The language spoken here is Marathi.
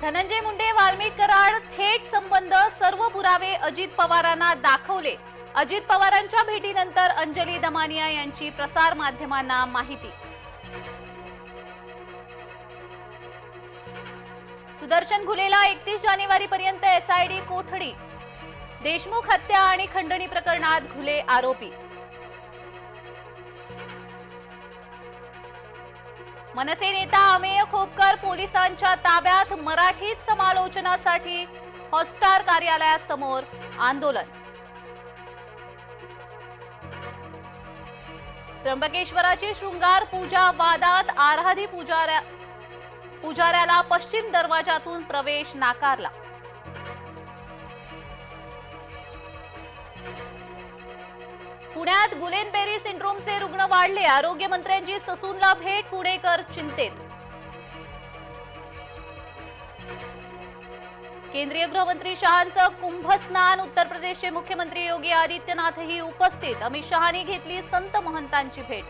धनंजय मुंडे वाल्मिक कराड थेट संबंध सर्व पुरावे अजित पवारांना दाखवले. अजित पवारांच्या भेटीनंतर अंजली दमानिया यांची प्रसार माध्यमांना माहिती. सुदर्शन घुलेला एकतीस जानेवारी पर्यंत एसआयडी कोठडी. देशमुख हत्या आणि खंडणी प्रकरणात घुले आरोपी. मनसे नेता अमेय खोपकर पोलिसांच्या ताब्यात मराठीत समालोचनासाठी हॉटस्टार कार्यालयासमोर आंदोलन. त्र्यंबकेश्वराची शृंगार पूजा वादात आराधी पुजाऱ्या पुजाऱ्याला पश्चिम दरवाजातून प्रवेश नाकारला. पुण्यात गुलेनबेरी सिंड्रोमचे रुग्ण वाढले. आरोग्यमंत्र्यांची ससूनला भेट पुणेकर चिंतेत. केंद्रीय गृहमंत्री शहांचं कुंभस्नान उत्तर प्रदेशचे मुख्यमंत्री योगी आदित्यनाथही उपस्थित. अमित शहानी घेतली संत महंतांची भेट.